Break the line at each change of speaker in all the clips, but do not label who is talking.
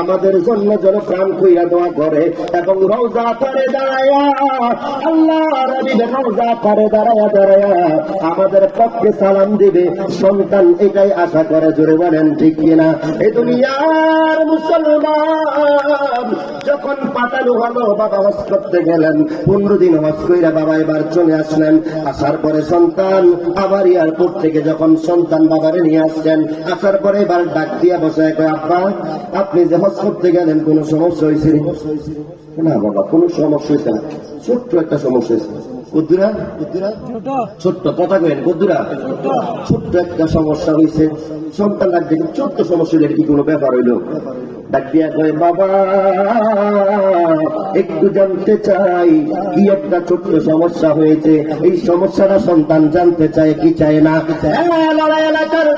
আমাদের জন্য যেন প্রাণ কইরা দোয়া করে এবং আমাদের পক্ষে সালাম দিবে। সন্তান এটাই আশা করে, জোরে বলেন ঠিক কিনা? এই দুনিয়ার মুসলমান যখন পাঠানো হলো, বাবা হজ করতে গেলেন, পনেরো দিন হজ কইরা বাবা এবার চলে আসলেন। আসার পরে সন্তান আবার এয়ারপোর্ট থেকে যখন সন্তান বাবারে নিয়ে আসছেন আসার পরে এবার ডাক দিয়া বসায় কয় আব্বা আপনি যে হজ করতে গেলেন কোনো সমস্যা হয়েছে না বাবা কোনো সমস্যা হয়েছে না। ছোট্ট একটা সমস্যা হয়েছে কদ্দুরা ছোট্ট কথা কেন কদ্দুরা? ছোট্ট একটা সমস্যা হয়েছে সন্তান দেখে ছোট্ট সমস্যা কি কোনো ব্যাপার হইল? ডাক দিয়া কয় বাবা একটু জানতে চাই কি একটা ছোট্ট সমস্যা হয়েছে। এই সমস্যাটা সন্তান জানতে চায় কি চায় না? এলাকার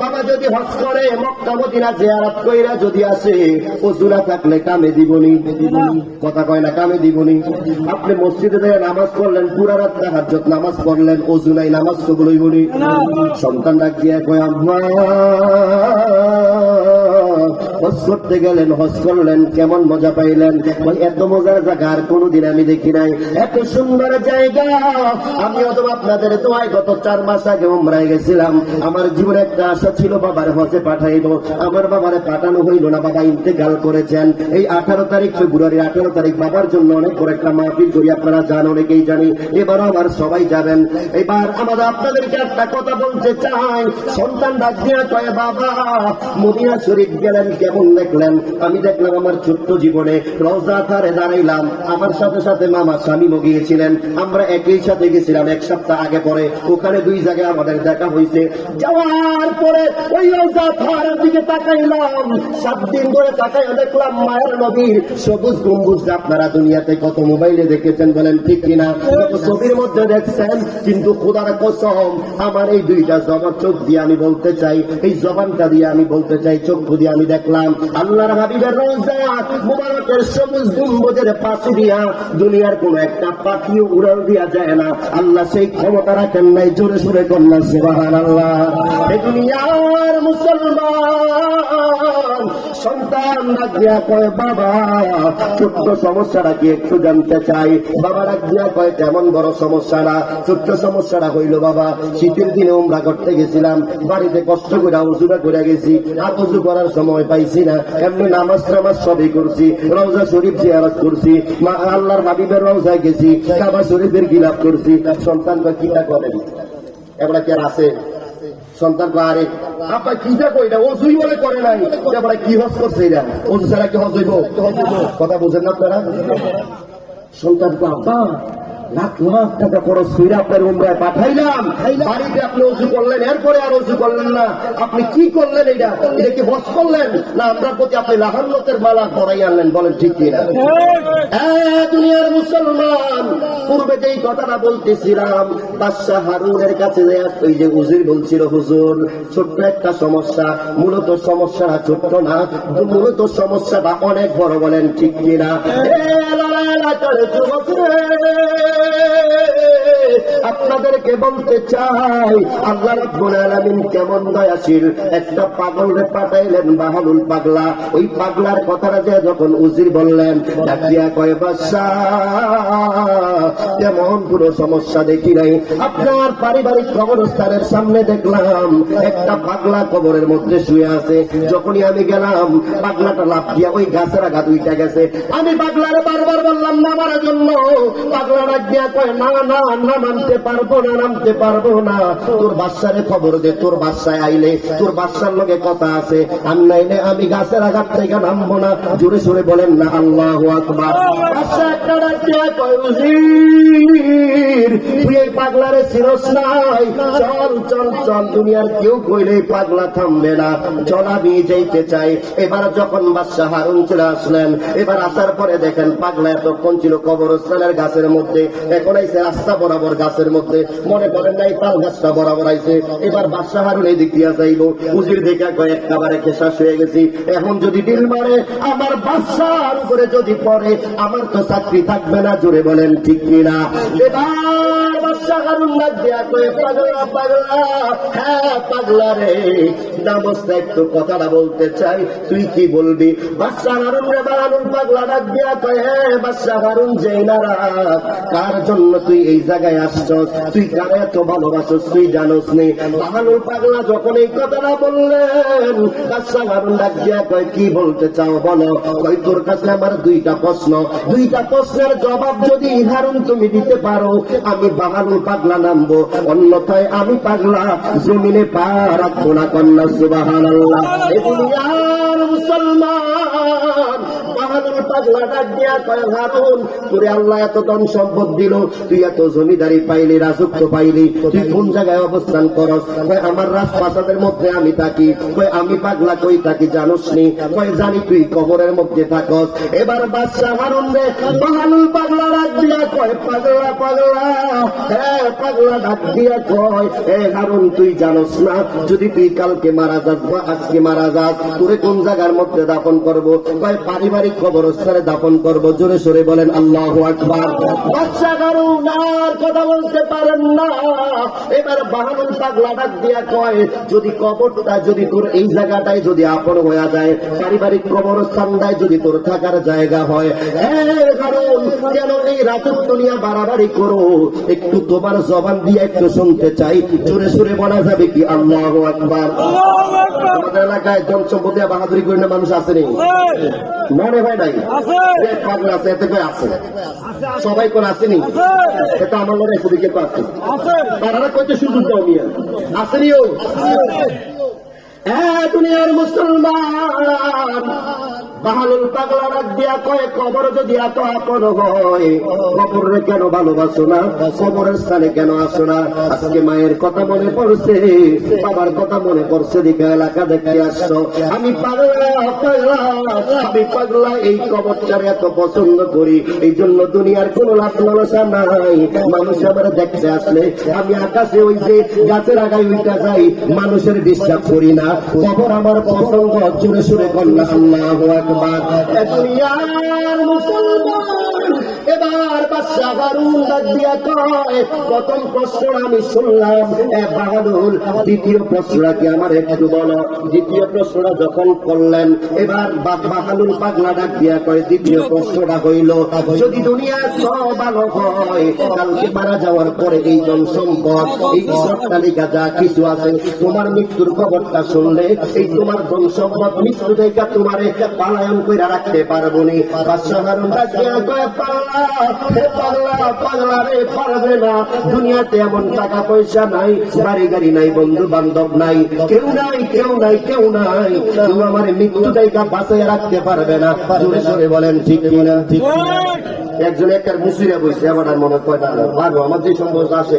বাবা যদি হজ করে মক্কা মদিনা জিয়ারত কইরা যদি আসে ওজুরা থাকলে কামে দিবনি। কথা কয় না কামে দিবনি। আপনি মসজিদে যায় নামাজ পড়লেন পুরা রাত হাজত নামাজ পড়লেন ওজু নাই নামাজ কবুলই বলি সন্তান ডাক দিয়া কয় আম্মা হজ করতে গেলেন, হজ করলেন, কেমন মজা পাইলেন? ওই এত মজার জায়গা আর কোনোদিন আমি দেখি নাই। এত সুন্দর জায়গা। আমি অথবা আপনাদের দোয়ায় গত চার মাস আগে উমরায় গেছিলাম। আমার জীবনে একটা আশা ছিল, বাবার হজে পাঠাইব। আমার বাবারে পাঠানো হইল না, বাবা ইন্তেকাল করেছেন। এই আঠারো তারিখ ফেব্রুয়ারি আঠারো তারিখ বাবার জন্য অনেক বড় একটা মাহফিল করি, আপনারা জান, অনেকেই জানি। এবার আবার সবাই যাবেন। এবার আমাদের আপনাদেরকে একটা কথা বলতে চাই। সন্তান ডাক দিয়া কয়, বাবা, মদিনা শরীফ গেলেন কেমন দেখলেন, আমি দেখলাম আমার ছোট্ট জীবনে রওজা ধারে দাঁড়াইলাম। আমার সাথে সাথে মামা স্বামী গিয়েছিলেন আমরা একই সাথে গেছিলাম এক সপ্তাহ আগে পরে। ওখানে দুই জায়গায় আমাদের দেখা হয়েছে যাওয়ার পরে ওই রওজা ধারের দিকে তাকাইলাম। সাত দিন ধরে তাকাই দেখলাম মায়ের নবীর সবুজ গম্বুজ আপনারা দুনিয়াতে কত মোবাইলে দেখেছেন বলেন ঠিক কিনা? ছবির মধ্যে দেখছেন, কিন্তু খোদার কসম, আমার এই দুইটা জবান চোখ দিয়ে আমি বলতে চাই। এই জবানটা দিয়ে আমি বলতে চাই চোখ দিয়ে আমি দেখলাম আল্লাহর হাবিবের রোজা মুবারকের সবুজ গম্বুজের পাশে দিয়া দুনিয়ার কোন একটা পাখিও উড়াল দিয়া যায় না। আল্লাহ সেই ক্ষমতা রাখেন নাই জোরে সুরে কন্যা সুবাহান আল্লাহ দুনিয়ার মুসলমান সন্তান দিয়া কয়, বাবা, ছোট্ট সমস্যাটা কি একটু জানতে চাই? বাবা ডাক কয়, তেমন বড় সমস্যা না, ছোট্ট সমস্যাটা হইল, বাবা, শীতের দিনে উমরা করতে গেছিলাম, বাড়িতে কষ্ট করে উজুরা করে গেছি আর উজু করার সময় পাইছি না, এমনি নামাজ টামাজ সবই করছি, রওজা শরীফ জিয়ারত করছি, মা, আল্লাহর হাবিবের রওজায় গেছি, কাবা শরীফের গিলাপ করছি। সন্তান কিটা করেন? এবার কি আর আছে? সন্তান পারে আপা কি কই এটা ওজুই বলে করে নাই। এবার কি হজ করছে এটা ওজু ছাড়া কি হজ হইব? কথা বুঝেন না আপনারা? সন্তান আব্বা লাখ লাখ টাকা খরচ করে আপনার উমরায় পাঠাইলাম। বাড়িতে আপনি অজু করলেন এরপরে আর অজু করলেন না। আপনি কি করলেন এটা এটা কি বস করলেন? না আপনার প্রতি আপনি লাহান্নতের মালা করাই আনলেন বলেন ঠিক কিনা দুনিয়ার মুসলমান পূর্বে যেই কথাটা বলতেছিলাম বাদশাহ হারুনের কাছে ওই যে উজির বলছিল হুজুর ছোট্ট একটা সমস্যা মূলত সমস্যাটা ছোট্ট না মূলত সমস্যাটা অনেক বড় বলেন ঠিক কিনা लट আপনাদেরকে বলতে চাই, আল্লাহ রাব্বুল আলামিন কেমন দয়াশীল। একটা পাগলরে পাঠাইলেন বাহালুল পাগলা। ওই পাগলার কথাটা যে যখন উজির বললেন, ডাকিয়া কয়, বাদশা, তেমন পুরো সমস্যা দেখি নাই। আপনার পারিবারিক কবরস্থানের সামনে দেখলাম, একটা পাগলা কবরের মধ্যে শুয়ে আছে। যখনই আমি গেলাম, পাগলাটা লাভ দিয়া ওই গাছের আঘাত উইটা গেছে। আমি পাগলারে বারবার বললাম নামার জন্য। পাগলা ডাক কয়, না না না নামতে পারব না, নামতে পারব না। তোর বাচ্চারে খবর দে, তোর বাচ্চায় আইলে, তোর বাচ্চার লগে কথা আছে। আর নাইলে আমি গাছের আঘাত থেকে নামবো না। জোরে সোরে বলেন না, আল্লাহ আকবার। বাচ্চা এই পাগলারে নাই? চল চল চল, দুনিয়ার কেউ কইলে পাগলা থামবে না। চল, আমি চাই। এবার যখন বাদশাহ হারুন চলে আসলেন, এবার আসার পরে দেখেন পাগলা এতক্ষণ ছিল কবরস্থানের গাছের মধ্যে। এখন এসে রাস্তা বরাবর গাছের হাদিসের মধ্যে। মনে করেন নাই, তাল গাছটা বরাবর আইছে। এবার বাদশাহ হারুন এই দিক দিয়া যাইব। উজির দেখা কয়েক খাবারে খেসাস হয়ে গেছি। এখন যদি ডিল মারে, আমার বাদশার উপরে যদি পড়ে, আমার তো চাকরি থাকবে না, জোরে বলেন ঠিক কিনা? এবার বাদশাহ হারুন ডাক দিয়া পাগলা পাগলা হ্যাঁ পাগলা রে। নামস্তা একটু কথাটা বলতে চাই, তুই কি বলবি? বাদশাহ হারুন রে বাহানুর পাগলা ডাক দিয়া কয়ে হ্যাঁ বাদশাহ হারুন যেই নারা কার জন্য তুই এই জায়গায় আসছস তুই এত তুই জানোস নি। বাহানুর পাগলা যখন এই কথাটা বললেন কয়, কি বলতে চাও বলো? কই তোর কাছে আমার দুইটা প্রশ্ন। দুইটা প্রশ্নের জবাব যদি হারুন তুমি দিতে পারো, আমি বাহানুর পাগলা নামবো। অন্যথায় আমি পাগলা, জমিনে পা রাখব না কন্যা মুসলমান তুই আমি থাকি আমি পাগলা কই থাকি জানোস নি জানি তুই কবরের মধ্যে থাকস। এবার পাগলা পাগলা পাগলা হ্যাঁ পাগলা ডাক দিয়া কয় তুই জানোস না? যদি তুই কালকে মারা যাস বা আজকে মারা যাস, তোরে কোন জায়গার মধ্যে দাফন করব? পারিবারিক কবরস্থানে দাফন করব। জোরে সরে বলেন আল্লাহ আকবার। বাচ্চা কারণ আর কথা বলতে পারেন না। এবার বাহানুল পাগলা ডাক দিয়া কয় যদি কবরটা যদি তোর এই জায়গাটায় যদি আপন হয়ে যায় পারিবারিক কবরস্থানটায় যদি তোর থাকার জায়গা হয় কারণ কেন এই বাড়াবাড়ি করো? একটু তোমার জবান দিয়ে একটু শুনতে চাই। জোরে সুরে বলা যাবে কি আল্লাহ আকবার। আমাদের এলাকায় জনসম্পদে বাহাদুরি করে না? মানুষ আসেনি মনে হয় নাই? পাগল আছে এতে করে আছে। সবাই কোন আসেনি এটা আমার লড়াই হয় দিকে তো আছে। তারা কইতে সুযোগ দাও মিয়া। আসেনিও হ্যাঁ দুনিয়ার মুসলমান। বাহালুল পাগলা ডাক দিয়া কয়ে, কবর যদি এত আপন হয়, কবরে কেন ভালোবাসো না? কবরের স্থানে কেন আসো না? আজকে মায়ের কথা মনে পড়ছে, বাবার কথা মনে পড়ছে, দিকে এলাকা দেখতে আসছো। আমি পাগলা পাগলা, আমি পাগলা, এই কবরটার এত পছন্দ করি এই জন্য দুনিয়ার কোন লাভ লালসা নাই। মানুষ আমার দেখতে আসলে, আমি আকাশে ওই যে গাছের আগায় উইটা যাই, মানুষের বিশ্বাস করি না। কবর আমার পছন্দ জুড়ে সুরে কন্যা, আল্লাহ মুসলমান এবার প্রথম প্রশ্ন আমি শুনলাম বাহাদুর, দ্বিতীয় প্রশ্নটা কি আমার একটু বলো। দ্বিতীয় প্রশ্নটা যখন করলেন, এবার বাহাদুর পাগলা ডাক দিয়া দ্বিতীয় প্রশ্নটা হইল, যদি দুনিয়া সব হয়, কালকে মারা যাওয়ার পরে এই জন সম্পদ, এই সব তালিকা যা কিছু আছে, তোমার মৃত্যুর খবরটা শুনলে, এই তোমার ধন সম্পদ মৃত্যু দেখা তোমার পালায়ন করে রাখতে পারব নি। পাগলা পাগলা রে পারবে না। দুনিয়াতে এমন টাকা পয়সা নাই বাড়ি গাড়ি নাই বন্ধু বান্ধব নাই কেউ নাই কেউ নাই কেউ নাই। কেউ আমার মৃত্যু দায়িকা বাঁচিয়ে রাখতে পারবে না। জোরে জোরে বলেন ঠিক কিনা? ঠিক কিনা? একজন একটা মুসিরা বসছে আমার মনে কয় না। ভালো আমার যে সম্পর্ক আসে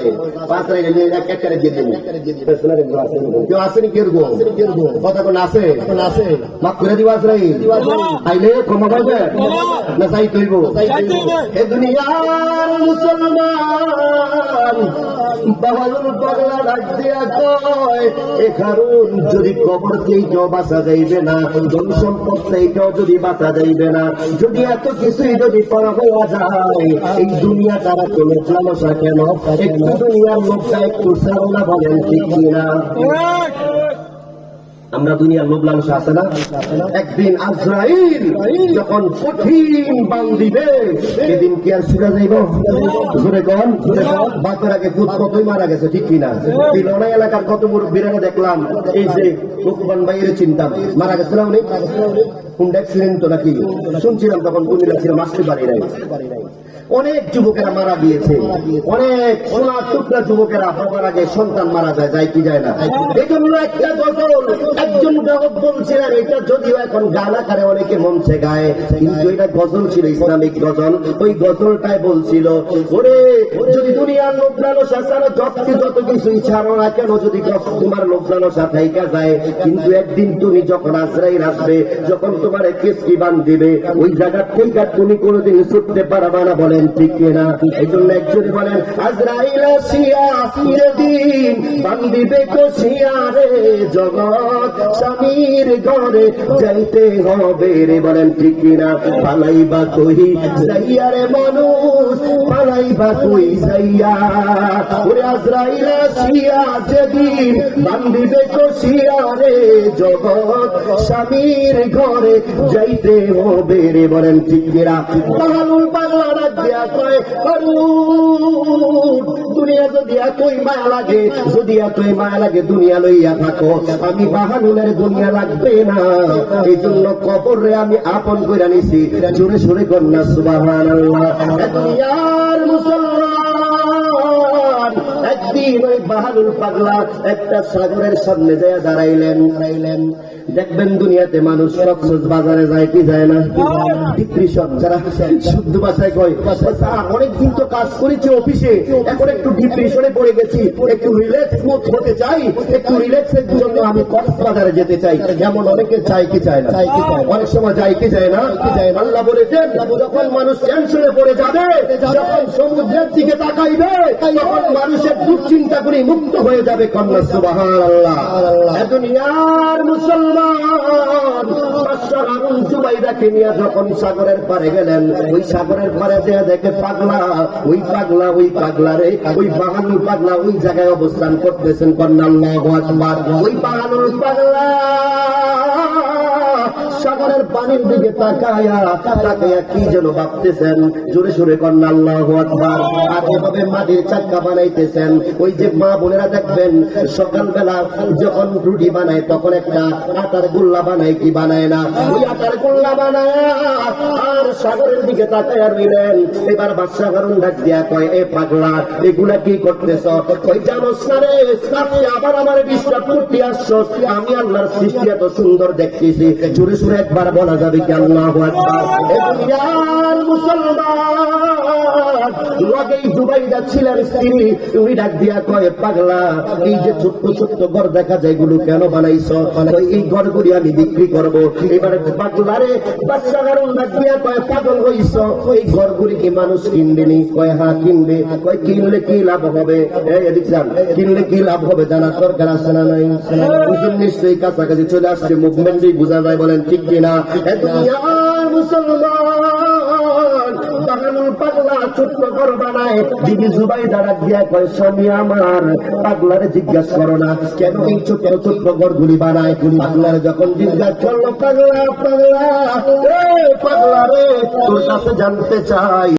পাঁচ তারিখে যে এক এক করে দিয়ে দিন। কেউ আসেনি কেরগো কথা কোন আছে? আছে মাফ করে দিবা আসরাই আইলে ক্ষমা পাইবে? না চাই তৈব এ দুনিয়ার মুসলমান যদি কবর থেকেও বাঁচা যাইবে না, ধন সম্পদ থেকেও যদি বাঁচা যাইবে না, যদি এত কিছুই যদি করা হওয়া যায়। এই দুনিয়া তারা কোনো সমস্যা কেন? একটু দুনিয়ার লোকটা একটু সারনা বলেন, ঠিক কিনা? আমরা দুনিয়ার লালসা আছে না? একদিন আজরাইল যখন কঠিন বান দিবে, সেদিন কি আর সুরা যাইব? জোরে কন। বাপের আগে খুব কতই মারা গেছে, ঠিক কিনা এই লড়াই এলাকার কত মুরব্বীরা দেখলাম, এই যে মুখবান ভাইয়ের চিন্তা। মারা গেছে না উনি? কোন ছিলেন তো নাকি? শুনছিলাম তখন কুমিল্লা ছিলাম আসতে পারি নাই। অনেক যুবকেরা মারা গিয়েছে। অনেক সোনার টুকরা যুবকেরা বাবার আগে সন্তান মারা যায় যায় কি যায় না? এই জন্য একটা গজল, একজন গ্রাহক বলছিলেন এটা যদিও এখন গান আকারে অনেকে মঞ্চে গায়, কিন্তু এটা গজল ছিল, ইসলামিক গজল। ওই গজলটাই বলছিল, ওরে, যদি দুনিয়ার লোক লালসা যত যত কিছুই ছাড়ো না কেন, যদি তোমার লোক লালসা থাইকা যায়, কিন্তু একদিন তুমি যখন আশ্রয় আসবে, যখন তোমার কেসকি বান দিবে, ওই জায়গা থেকে তুমি কোনোদিন ছুটতে পারবা না বলেন ঠিক কিনা এই জন্য একজন বলেন, আজরাইল আসিয়া দিন। বান্দিবে কষিয়া রে জগৎ স্বামীর ঘরে যাইতে হবে রে। বলেন ঠিক কিনা পালাইবা যাইয়া রে মানুষ? পালাইবা কই যাইয়া? ওরে আজরাইল যেদিন বান্দিবে জগৎ, স্বামীর ঘরে যাইতে হবে রে বলেন দুনিয়া যদি মায়া লাগে, যদি মায়া লাগে, দুনিয়া লইয়া থাকো। আমি বাহানুলের দুনিয়া লাগবে না। এই জন্য কবরে আমি আপন করে নিছি। জোরে সোরে কন্যা দুনিয়ার মুসলমান একদিন ওই বাহাদুর পাগলা একটা সাগরের সামনে যায় দাঁড়াইলেন দাঁড়াইলেন। দেখবেন দুনিয়াতে মানুষ কক্সবাজ বাজারে যায়, কি যায় না? সব যারা শুদ্ধ ভাষায় কয় অনেকদিন তো কাজ করেছি অফিসে, এখন একটু ডিপ্রেশনে পড়ে গেছি, একটু রিল্যাক্স হতে চাই, একটু রিল্যাক্সের জন্য আমি কক্সবাজারে যেতে চাই। এমন অনেকে চাই কি চায় না? অনেক সময় যাই কি যায় না কি যায় না? আল্লাহ বলেছেন, যখন মানুষ টেনশনে পড়ে যাবে, যখন সমুদ্রের দিকে তাকাইবে, তখন মানুষের দুশ্চিন্তা করে মুক্ত হয়ে যাবে কন্যা সুবাহান আল্লাহ দুনিয়ার মুসলমান নিয়ে যখন সাগরের গেলেন, ওই সাগরের যে দেখে পাগলা, ওই পাগলা ওই পাগলা রে, ওই পাগলা ওই জায়গায় অবস্থান করতেছেন। কন্যা ওই বাহানুর পাগলা। সাগরের পানির দিকে তাকায়া কি যেন ভাবতেছেন? জোরে সোরে কন্যা আর এভাবে মাটির চাক্কা বানাইতেছেন। ওই যে মা বোনেরা দেখবেন, সকালবেলা যখন রুটি বানায়, তখন একটা আটার গোল্লা বানায়, কি বানায় না? ওই আটার গোল্লা বানায় সাগরের দিকে রইলেন। এবার বাদশা কারণ ডাক দিয়া কয়, এ পাগলা, এগুলা কি করতেছ? ওই জানোস রে আবার আমার ডিস্টার্ব করতে আমি আল্লাহর সৃষ্টি এত সুন্দর দেখতেছি। জোরে সুরে একবার বলা যাবে কি আল্লাহ মুসলমান। লগেই জুবাইদা ছিলেন স্ত্রী উনি ডাক দিয়া কয়, পাগলা, এই যে ছোট্ট ছোট্ট ঘর দেখা যায়, এগুলো কেন বানাইছ? এই ঘরগুলি আমি বিক্রি করব। এবারে পাগলারে বাচ্চা কারণ ডাক দিয়া পাগল হইছ। ঘরগুলি কি মানুষ কিনবে হ্যাঁ কিনলে কি লাভ হবে? কিনলে কি লাভ হবে জানার দরকার আছে না নাই? হুজুর নিশ্চয়ই কাছাকাছি চলে আসছে। মুভমেন্টই বোঝা যায় বলেন ঠিক কিনা? মুসলমান পাগলা, ছোট্ট ঘর বানায়। দিদি জুবাই দাঁড়া দিয়া কয়, স্বামী আমার, পাগলারে জিজ্ঞাসা করো না, কেন এই ছোট্ট ছোট্ট ঘরগুলি বানায়? পাগলারে যখন জিজ্ঞাসা করল, পাগলা পাগলা পাগলা রে, তোর কাছে জানতে চাই।